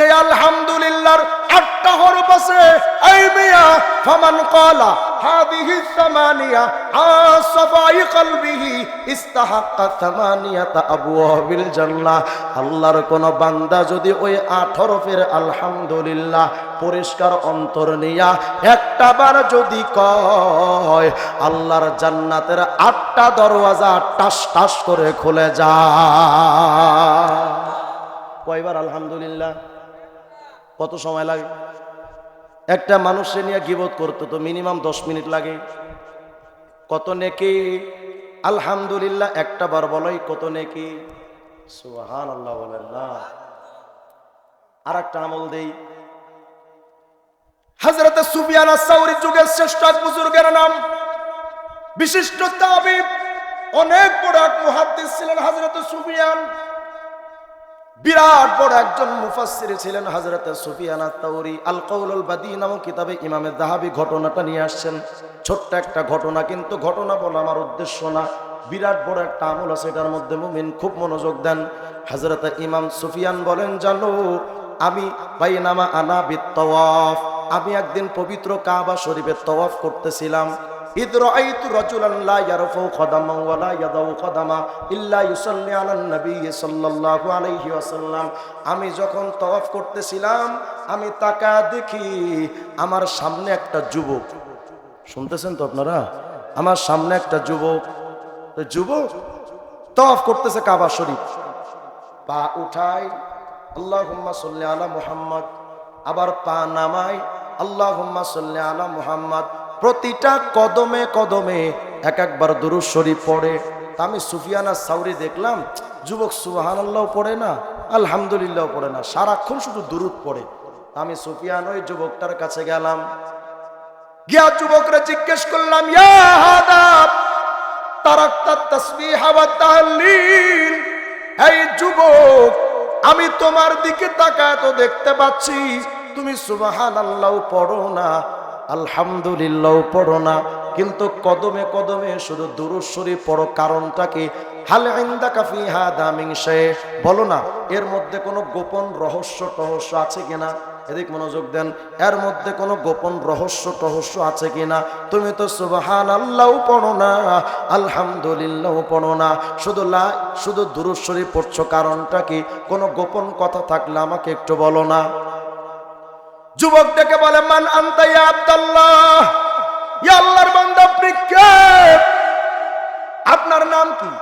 যে আলহামদুলিল্লাহর আটটা হরফ আছে। এই মিয়া, ফামান ক্বালা, হাদিহি সামানিয়া কলবিহি, ইস্তাহাক্কা জান্নাহ। আল্লাহর কোন বান্দা যদি ওই আট হরফের আলহামদুলিল্লাহ পরিষ্কার অন্তর নিয়া যদি কয়, আল্লাহর জান্নাতের আটটা দরওয়াজা টাস টাস করে খুলে যায়। কয়বার আলহামদুলিল্লাহ? কত সময় লাগে? একটা মানুষে নিয়ে গিবত করতে তো মিনিমাম দশ মিনিট লাগে। কত নেকি? আলহামদুলিল্লাহ, একটা বার বলাই কত নেকি? সুহান আল্লাহ বলেন আর একটা আমল দেই। হজরত সুফিয়ান আসাউরি যুগের শ্রেষ্ঠ এক বুজুর্গের নাম। বিশিষ্ট তাবিব, অনেক বড় এক মুহাদ্দিস ছিলেন হজরত সুফিয়ান। বিরাট বড় একজন মুফাসসির ছিলেন হযরত সুফিয়ান আত-তাওরি আল কওলুল বাদী নামক কিতাবে ইমামে দাহাবি ঘটনাটা নিয়ে আসছেন। ছোট্ট একটা ঘটনা, কিন্তু ঘটনা বলা আমার উদ্দেশ্য না। বিরাট বড় একটা আমল আছে এটার মধ্যে মুমিন খুব মনোযোগ দেন। হযরত ইমাম সুফিয়ান বলেন, জানো, আমি বাইনামা আনা বিত্তাওয়াফ। আমি একদিন পবিত্র কাবা শরীফের তওয়াফ করতেছিলাম। إذ رأيت رجلا لا يرفع قدما ولا يضع قدما إلا يصلي على النبي صلى الله عليه وسلم আমি যখন তওয়াফ করতেছিলাম আমি তাকা দেখি আমার সামনে একটা যুবক শুনতেছেন তো আপনারা আমার সামনে একটা যুবক তো যুবক তওয়াফ করতেছে কাবা শরীফ পা উঠাই আল্লাহুম্মা সাল্লি আলা মুহাম্মদ আবার পা নামাই আল্লাহুম্মা সাল্লি আলা মুহাম্মদ প্রতিটা কদমে কদমে এক একবার দুরুদ শরীফ পড়ে। আমি সুফিয়ানা সাউরি দেখলাম, যুবক সুবহানাল্লাহ পড়ে না, আলহামদুলিল্লাহ পড়ে না, সারাক্ষণ শুধু দুরুদ পড়ে। আমি সুফিয়ান ওই যুবকটার কাছে গেলাম। গিয়া যুবকরা জিজ্ঞেস করলাম যুবক, আমি তোমার দিকে তাকায় তো দেখতে পাচ্ছি, তুমি সুবহানাল্লাহ পড়ো না আলহামদুলিল্লাহ পড়ো না। কিন্তু কদমে কদমে শুধু দুরুশ্বরী পড়ো, কারণটা কি? হাল ইন্দা কাফি হা দামিং বলো না, এর মধ্যে কোনো গোপন রহস্য টহস্য আছে কিনা? এদিক মনোযোগ দেন, এর মধ্যে কোনো গোপন রহস্য টহস্য আছে কিনা? তুমি তো সুবহান আল্লাহ পড়ো না আলহামদুলিল্লাহ পড়ো না। শুধু লা, শুধু দুরুশ্বরী পড়ছো, কারণটা কি? কোনো গোপন কথা থাকলে আমাকে একটু বলো না। যুবক ডেকে বলে, মান আনতা ইয়া আব্দুল্লাহ? আল্লাহর বান্দা আপনার নাম কি?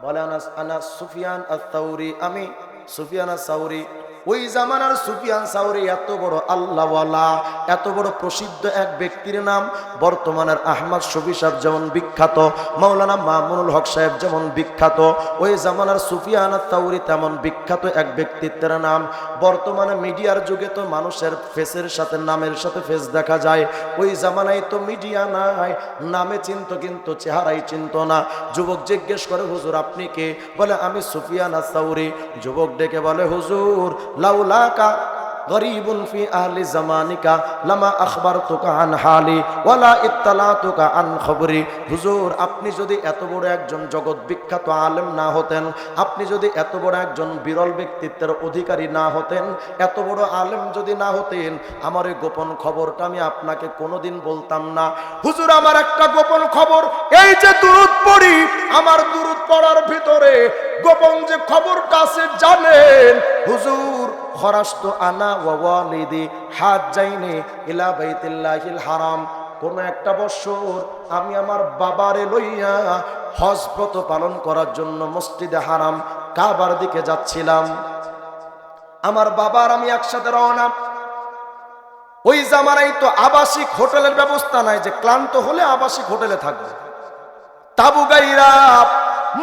বলে আনাস আনা সুফিয়ান আত-তাউরি আমি সুফিয়ানা আস-সাউরি। ওই জামানার সুফিয়ান সাউরি এত বড় আল্লাহওয়ালা, এত বড় প্রসিদ্ধ এক ব্যক্তির নাম, বর্তমানের আহমদ শফি সাহেব যেমন বিখ্যাত, মাওলানা মামুনুল হক সাহেব যেমন বিখ্যাত, ওই জামানার সুফিয়ান তাউরি তেমন বিখ্যাত এক ব্যক্তিত্বের নাম। বর্তমানে মিডিয়ার যুগে তো মানুষের ফেসের সাথে, নামের সাথে ফেস দেখা যায়। ওই জামানায় তো মিডিয়া নাই, নামে চিনত কিন্তু চেহারাই চিনত না। যুবক জিজ্ঞেস করে, হুজুর, আপনি কে? বলে, আমি সুফিয়ান সাউরি। যুবক ডেকে বলে, হুজুর লাউলাকা গরিবুন ফি আহলি জামানিকা লামা আখবারতুকা আন হালি ওয়ালা ইত্তালাতুকা আন খবরি। হুজুর, আপনি যদি এত বড় একজন জগৎ বিখ্যাত আলেম না হতেন, আপনি যদি এত বড় একজন বিরল ব্যক্তিত্বের অধিকারী না হতেন, এত বড় আলেম যদি না হতেন, আমার এই গোপন খবরটা আমি আপনাকে কোনোদিন বলতাম না। হুজুর, আমার একটা গোপন খবর, এই যে দূরত পড়ি, আমার দূরত পড়ার ভিতরে গোপন যে খবরটা আছে, জানেন? হুজুর খরাস্ত আনা ওয়ালিদি হাত যাইনে ইলা বাইতিল্লাহিল হারাম। কোন একটা বছর আমি আমার বাবারে লইয়া হজ ব্রত পালন করার জন্য মসজিদে হারাম, কাবার দিকে যাচ্ছিলাম। আমার বাবার আমি একসাথে রওনা। ওই জামানায় তো আবাসিক হোটেলের ব্যবস্থা নাই যে ক্লান্ত হলে আবাসিক হোটেলে থাকবে। তাবু গাইরা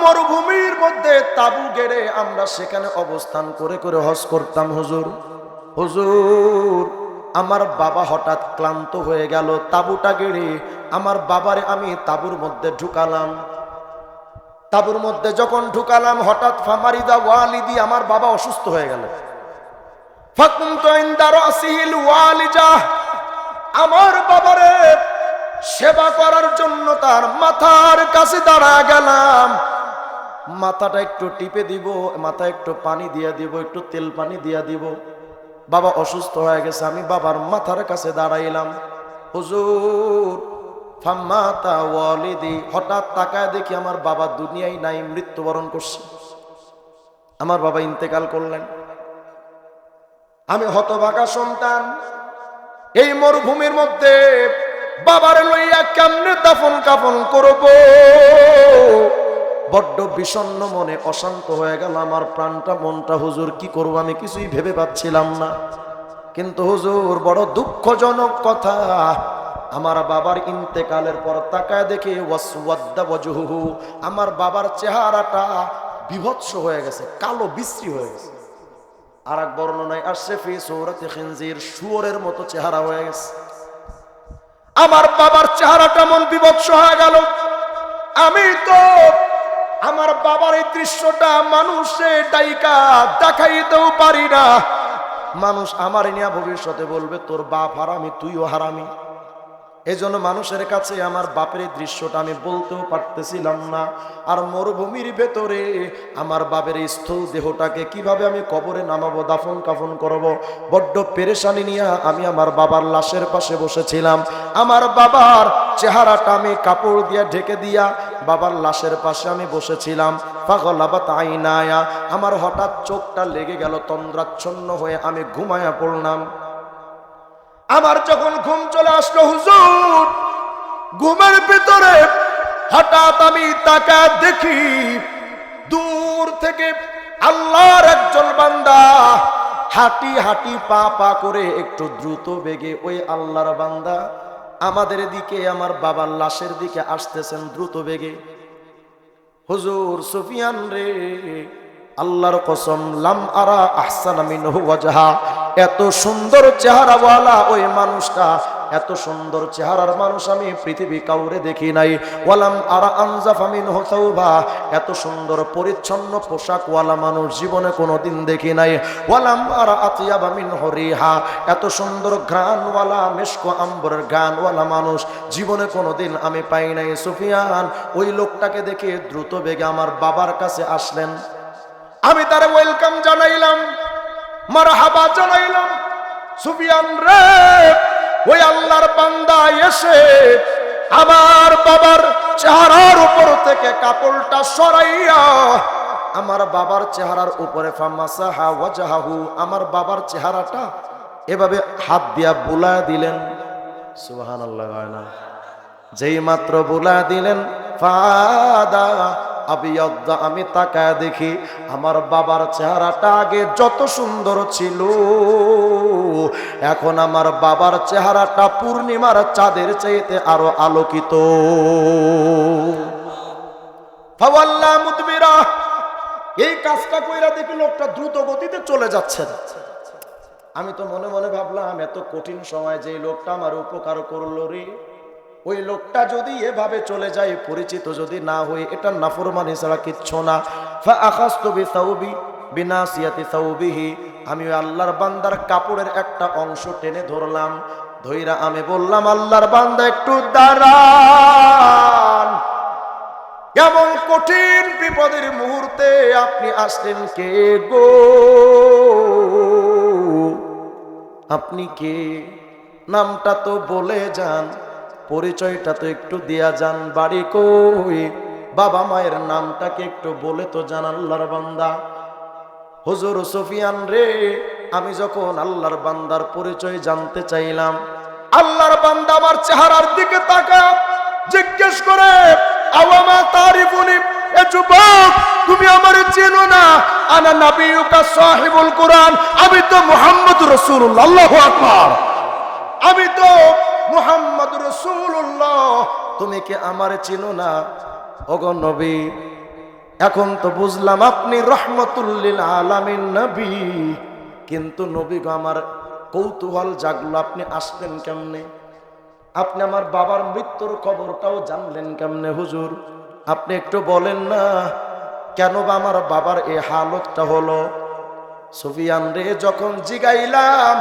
মরুভূমির মধ্যে তাবু গেড়ে আমরা সেখানে অবস্থান করে করে হজ করতাম, হুজুর। হুজুর, আমার বাবা হঠাৎ ক্লান্ত হয়ে গেল, তাবুটা গেড়ে আমার বাবারে আমি তাবুর মধ্যে ঢুকালাম। তাবুর মধ্যে যখন ঢুকালাম, হঠাৎ ফামারিদা ওয়ালিদি আমার বাবা অসুস্থ হয়ে গেল। আমার বাবারে সেবা করার জন্য তার মাথার কাছে দাঁড়া গেলাম। মাথাটা একটু টিপে দিব মাথা একটু পানি দিয়ে দিব, একটু তেল পানি দিয়ে দিব। বাবা অসুস্থ হয়ে গেছে, আমি বাবার মাথার কাছে দাঁড়াইলাম। হুজুর, ফাম্মাতা ওয়ালিদি, হঠাৎ তাকায় দেখি আমার বাবা দুনিয়ায় নাই, মৃত্যুবরণ করছে। আমার বাবা ইন্তেকাল করলেন। আমি হতভাগা সন্তান। এই মরুভূমির মধ্যে বাবার লইয়া কেমনে দাফন কাফন করব? বড্ড বিষণ্ণ মনে অশান্ত হয়ে গেল আমার প্রাণটা, মনটা। হুজুর, কি করব? আমি কিছুই ভেবে পাচ্ছিলাম না। কিন্তু হুজুর, বড় দুঃখজনক কথা। আমার বাবার ইন্তেকালের পর তাকায় দেখে ওয়াজহুহু। আমার বাবার চেহারাটা বিভৎস হয়ে গেছে, কালো, বিশ্রী হয়ে গেছে। আর এক বর্ণনায় আসছে, ফি সৌরতে শুয়োরের মতো চেহারা হয়ে গেছে। আমার বাবার চেহারাটা মন বিভৎস হয়ে গেল, আমি তো আমার বাবার এই দৃশ্যটা মানুষে ডাইকা দেখাইতেও পারি না। মানুষ আমার নিয়ে ভবিষ্যতে বলবে, তোর বাপ হারামি, তুইও হারামি। এজন্য মানুষের কাছে আমার বাপের দৃশ্যটা আমি বলতেও পারতেছিলাম না। আর মরুভূমির ভেতরে আমার বাপের স্থূল দেহটাকে কীভাবে আমি কবরে নামাবো, দাফন কাফন করব, বড্ড পেরেশানি নিয়ে আমি আমার বাবার লাশের পাশে বসেছিলাম। আমার বাবার চেহারাটা আমি কাপড় দিয়ে ঢেকে দিয়া বাবার লাশের পাশে আমি বসেছিলাম। পাগলাবাত আইনায়া, আমার হঠাৎ চোখটা লেগে গেল, তন্দ্রাচ্ছন্ন হয়ে আমি ঘুমায়া পড়লাম। আমার যখন ঘুম চলে আসলো, হুজুর, ঘুমের ভিতরে হঠাৎ আমি তাকা দেখি, দূর থেকে আল্লাহর একজন বান্দা হাঁটি হাঁটি পা পা করে একটু দ্রুত বেগে, ওই আল্লাহর বান্দা আমাদের দিকে, আমার বাবার লাশের দিকে আসতেছেন দ্রুত বেগে। হুজুর সুফিয়ান রে, আল্লাহর কসম, লাম আরা আহসান মিনহু এত সুন্দর চেহারাওয়ালা ওই মানুষটা এত সুন্দর চেহারার মানুষ আমি পৃথিবী কাউরে দেখি নাই। ওয়ালাম আরা আনজাফা মিনহু তাওবা এত সুন্দর, পরিচ্ছন্ন পোশাকওয়ালা মানুষ জীবনে কোনো দিন দেখি নাই। ওয়ালাম আরা আতিয়াবা মিনহু রিহা। এত সুন্দর ঘ্রাণওয়ালা, মেশকো আম্বরের ঘ্রাণওয়ালা মানুষ জীবনে কোনো দিন আমি পাই নাই। সুফিয়ান, ওই লোকটাকে দেখে দ্রুত বেগে আমার বাবার কাছে আসলেন। আমি তারে ওয়েলকাম জানাইলাম। মারহাবা জানাইলাম। সুফিয়ান রে! ওই আল্লাহর বান্দা এসে আমার বাবার চেহারার উপর থেকে কাপড়টা সরাইয়া আমার বাবার চেহারার উপরে আমার বাবার চেহারাটা এভাবে হাত দিয়া বুলা দিলেন। সুবহানাল্লাহ যেই মাত্র বুলা দিলেন, ফাদা আবিয়দ্দা, আমি তাকায় দেখি আমার বাবার চেহারাটা আগে যত সুন্দর ছিল। এখন আমার বাবার চেহারাটা পূর্ণিমার চাঁদের চাইতে আরও আলোকিত। এই কাজটা কইরা দেখি লোকটা দ্রুত গতিতে চলে যাচ্ছে আমি তো মনে মনে ভাবলাম, এত কঠিন সময় যে লোকটা আমার উপকার করল রে। ওই লোকটা যদি এভাবে চলে যায়, পরিচিত যদি না হয়ে, এটা নাফরমানি ছাড়া কিচ্ছু না। আখাস্তু বিসাউবি বিনাসিয়াতি সাউবিহি। আমি ওই আল্লাহর বান্দার কাপড়ের একটা অংশ টেনে ধরলাম, ধইরা আমি বললাম, আল্লাহর বান্দা, একটু দাঁড়ান। এমন কঠিন বিপদের মুহূর্তে আপনি আসলেন কে গো? আপনি কে? নামটা তো বলে যান। পরিচয়টা তো একটু দিয়া যান, বাড়ি কই? বাবা মায়ের নামটাকে একটু বলে তো জান আল্লাহর বান্দা। হুজুর সুফিয়ান রে, আমি যখন আল্লাহর বান্দার পরিচয় জানতে চাইলাম, আল্লাহর বান্দা আমার চেহারার দিকে তাকা জিজ্ঞেস করে আওয়ামা তারিফুনি? এ যুবক, তুমি আমার চেনো না। আনা নাবিয়ুকা সাহিবুল কোরআন। আমি তো মুহাম্মদ রাসূলুল্লাহ, আল্লাহু আকবার। আমি তো মুহাম্মদ রাসূলুল্লাহ। তুমি কি আমার চিনো না? ওগো নবী, এখন তো বুঝলাম আপনি রহমতুল্লিল আলামিন নবী। কিন্তু নবী গো, আমার কৌতূহল জাগলো, আপনি আসলেন কেমনে? আপনি আমার বাবার মৃত্যুর খবরটাও জানলেন কেমনে, হুজুর? আপনি একটু বলেন না, কেন বা আমার বাবার এই হালতটা হলো? সুফিয়ান রে, যখন জিগাইলাম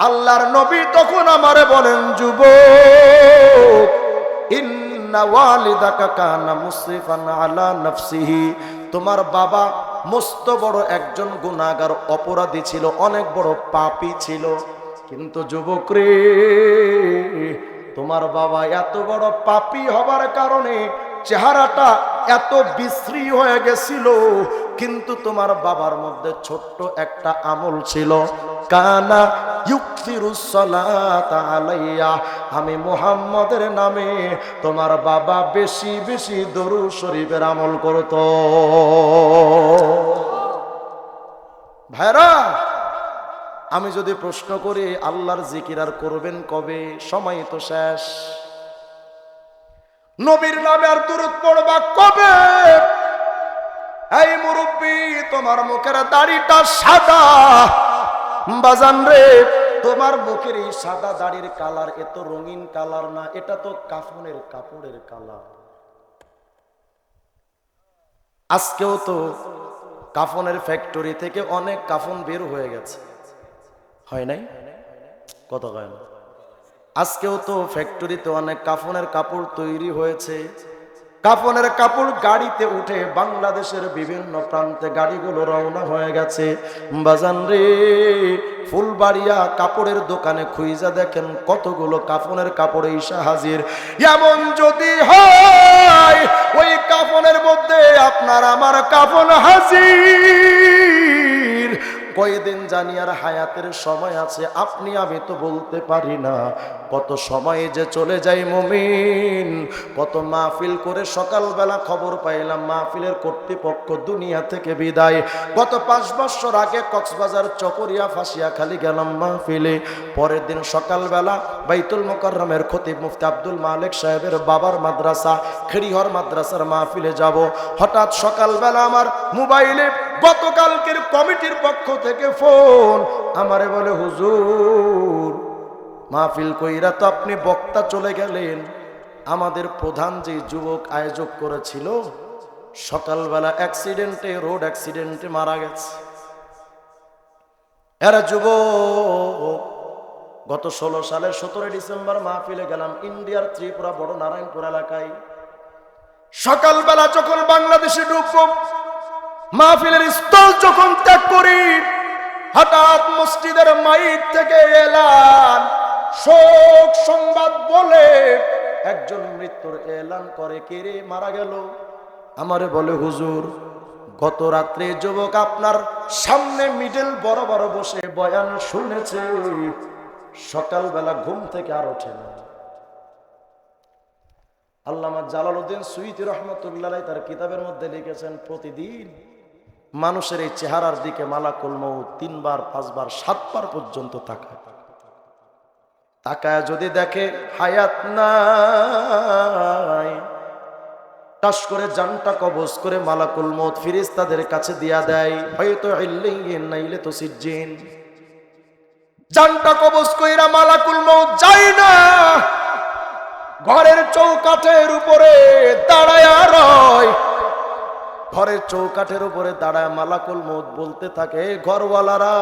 আল্লাহর নবী তখন আমারে বলেন যুব তোমার বাবা মস্ত বড় একজন গুণাগার অপরাধী ছিল, অনেক বড় পাপী ছিল। কিন্তু যুবক রে, তোমার বাবা এত বড় পাপী হবার কারণে চেহারাটা এত বিশ্রী হয়ে গেছিল কিন্তু তোমার বাবার মধ্যে ছোট্ট একটা আমল ছিল। কানা আমি মুহাম্মদের নামে তোমার বাবা বেশি বেশি দরু শরীফের আমল করত। ভাইরা আমি যদি প্রশ্ন করি, আল্লাহর জিকির আর করবেন কবে? সময় তো শেষ। নবীর নামে আর দূরত পড়বা কবে? এই মুরব্বী, তোমার মুখের দাড়িটা সাদা। বাজান রে, তোমার মুখের এই সাদা দাড়ির কালার এত রঙিন কালার না, এটা তো কাফনের কাপড়ের কালার। আজকেও তো কাফনের ফ্যাক্টরি থেকে অনেক কাফন বের হয়ে গেছে। হয় নাই? কত হয় আজকেও তো ফ্যাক্টরিতে অনেক কাফনের কাপড় তৈরি হয়েছে। কাফনের কাপড় গাড়িতে উঠে বাংলাদেশের বিভিন্ন প্রান্তে গাড়িগুলো রওনা হয়ে গেছে। বাজান রে, ফুলবাড়িয়া কাপড়ের দোকানে খুইজা দেখেন কতগুলো কাফনের কাপড়ে ইসা হাজির। এমন যদি হয়, ওই কাফনের মধ্যে আপনার আমার কাফন হাজির। কয়দিন জানি আর হায়াতের সময় আছে, আপনি, আমি তো বলতে পারি না। কত সময় যে চলে যায় মমিন, কত মাহফিল করে সকালবেলা খবর পাইলাম, মাহফিলের কর্তৃপক্ষ দুনিয়া থেকে বিদায়। গত পাঁচ বছর আগে কক্সবাজার চকরিয়া ফাঁসিয়া খালি গেলাম মাহফিলে। পরের দিন সকালবেলা বাইতুল মোকাররমের খতিব মুফতি আব্দুল মালিক সাহেবের বাবার মাদ্রাসা, খেড়িহর মাদ্রাসার মাহফিলে যাব। হঠাৎ সকালবেলা আমার মোবাইলে গতকালকের কমিটির পক্ষ থেকে ফোন। আমারে বলে, হুজুর, মাহফিল কইরা তো আপনি বক্তা চলে গেলেন। আমাদের প্রধান যে যুবক আয়োজক করেছিল, সকালবেলা অ্যাক্সিডেন্টে রোড অ্যাক্সিডেন্টে মারা গেছে। এরা যুবক, গত ষোলো সালের সতেরোই ডিসেম্বর মাহফিলে গেলাম ইন্ডিয়ার ত্রিপুরা বড় নারায়ণপুর এলাকায়। সকালবেলা যখন বাংলাদেশে ঢুকবো মাহফিলের স্থল যখন ত্যাগ করি, হঠাৎ মসজিদের মাইক থেকে এলান, শোক সংবাদ বলে, একজন মৃত্যুর এলান করে কেড়ে মারা গেল? আমারে বলে, হুজুর, গত রাত্রে যুবক আপনার সামনে মিডল বড় বড় বসে বয়ান শুনেছে, সকালবেলা ঘুম থেকে আর ওঠে না। আল্লামা জালালউদ্দিন সুইতি রহমতুল্লাহ তার কিতাবের মধ্যে লিখেছেন, প্রতিদিন মানুষের এই চেহারার দিকে মালাকুল মৌ তিনবার, পাঁচবার, সাতবার পর্যন্ত তাকায়। তাকায় যদি দেখে হায়াত নাই, টাস করে জানটা কবজ করে মালাকুল মৌত ফিরিস তাদের কাছে দিয়া দেয়, হয়তো নাইলে তো সিজ্জিন জানটা কবজ কইরা মালাকুল মৌত যায় না। ঘরের চৌকাঠের উপরে দাঁড়ায় রয়। ঘরের চৌকাঠের উপরে দাঁড়ায় মালাকুল মৌত বলতে থাকে ঘরওয়ালারা,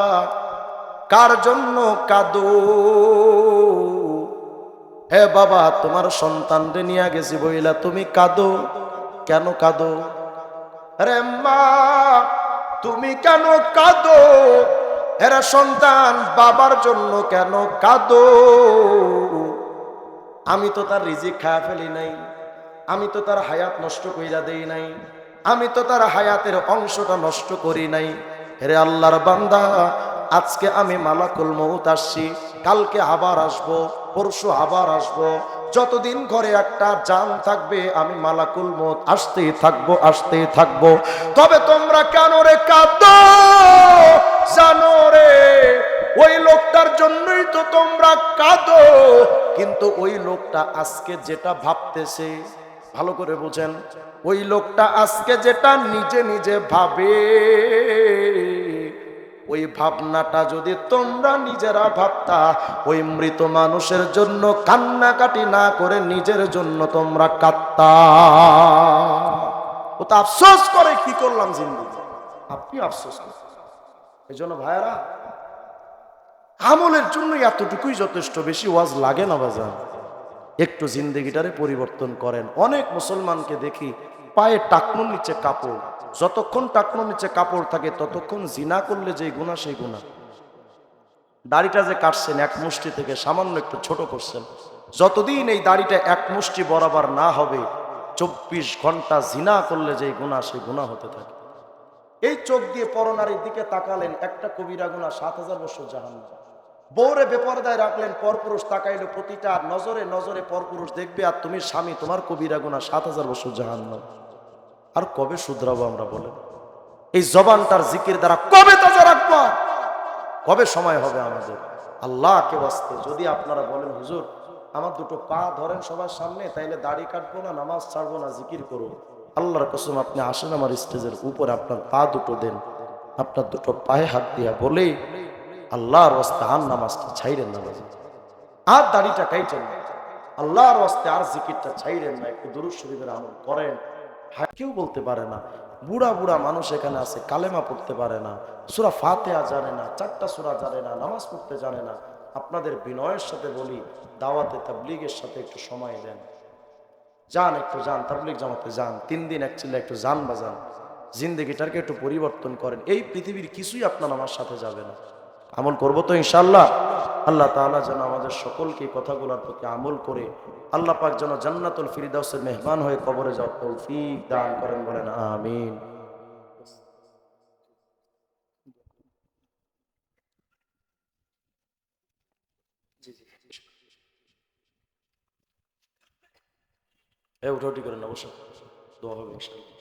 কার জন্য কাদো? হে বাবা, তোমার সন্তানরে নিয়ে গেছি বইলা, তুমি কাঁদো? কেন কাঁদো? আরে মা, তুমি কেন কাঁদো? এরা সন্তান বাবার জন্য কেন কাঁদো? আমি তো তার রিজিক খায়া ফেলি নাই, আমি তো তার হায়াত নষ্ট কইরা দেই নাই। আমি তো তার হায়াতের অংশটা নষ্ট করি নাই। রে আল্লাহর বান্দা, আজকে আমি মালাকুল মৌত আসছি, কালকে আবার আসব, পরশু আবার আসব। যতদিন ঘরে একটা জান থাকবে, আমি মালাকুল মৌত আসতেই থাকব আসতেই থাকব। তবে তোমরা কেন রে কাঁদো? জানো রে, ওই লোকটার জন্যই তো তোমরা কাঁদো। কিন্তু ওই লোকটা আজকে যেটা ভাবতেছে ভালো করে বুঝেন। ওই লোকটা আজকে যেটা নিজে নিজে ভাবে, ওই ভাবনাটা যদি তোমরা নিজেরা ভাবতা, ওই মৃত মানুষের জন্য কান্নাকাটি না করে নিজের জন্য তোমরা কাঁদতা। ও তো আফসোস করে কি করলাম জিন্দগি? আপনি আফসোস করেন। এই জন্য ভাইয়ারা, আমলের জন্য এতটুকুই যথেষ্ট, বেশি ওয়াজ লাগে না বাজার একটু জিন্দগিটারে পরিবর্তন করেন। অনেক মুসলমানকে দেখি পায়ে টাকনুর নিচে কাপড়। যতক্ষণ টাকনুর নিচে কাপড় থাকে, ততক্ষণ জিনা করলে যে গুণা, সেই গুণা। দাড়িটা যে কাটছেন এক মুষ্টি থেকে সামান্য একটু ছোট করছেন। যতদিন এই দাড়িটা এক মুষ্টি বরাবর না হবে, চব্বিশ ঘণ্টা জিনা করলে যে গুণা, সেই গুণা হতে থাকে। এই চোখ দিয়ে পরনারীর দিকে তাকালেন একটা কবিরা গুণা সাত হাজার বছর জাহান বৌরে বেপরদায় রাখলেন, পরপুরুষ তাকাইলো, প্রতিটা নজরে নজরে পরপুরুষ দেখবে, আর তুমি স্বামী, তোমার কবিরা গুণা সাত হাজার বছর জাহান আর কবে শুধরাবো আমরা বলেন? এই জবানটার জিকির দ্বারা কবে তাজা রাখব কবে সময় হবে আমাদের? আল্লাহকে বাঁচতে। যদি আপনারা বলেন, হুজুর, আমার দুটো পা ধরেন সবার সামনে, তাইলে দাড়ি কাটবো না, নামাজ ছাড়বো না, জিকির করব। আল্লাহর কসম, আপনি আসেন আমার স্টেজের উপরে, আপনার পা দুটো দেন, আপনার দুটো পায়ে হাত দিয়া বলেই আল্লাহর ওয়াস্তে আর নামাজটা ছাইরেন না আর দাড়িটা কাইটেন না। আল্লাহর ওয়াস্তে আর জিকিরটা ছাইরেন না। একটু দুরুদ শরীফের আমল করেন। হ্যাঁ কেউ বলতে পারে না। বুড়া বুড়া মানুষ এখানে আছে, কালেমা পড়তে পারে না। সুরা ফাতেহা জানে না, চারটা সুরা জানে না, নামাজ পড়তে জানে না। আপনাদের বিনয়ের সাথে বলি, দাওয়াতে তাবলিগের সাথে একটু সময় দেন। যান, একটু যান, তাবলিগ জামাতে যান। তিন দিন এক চিল্লা একটু যান বাজান জিন্দগিটাকে একটু পরিবর্তন করেন। এই পৃথিবীর কিছুই আপনার আমার সাথে যাবে না। আমল করব তো ইনশাল্লাহ আল্লাহ তাআলা যেন আমাদের সকলকে কথাগুলোর প্রতি আমল করে আল্লাহ পাক যেন জান্নাতুল ফিরদাউসের মেহমান হয়ে কবরে যাওয়ার তৌফিক দান করেন বলেন, আমিন। এ উঠি করেন অবশ্য দোয়া হবে ইনশাল্লাহ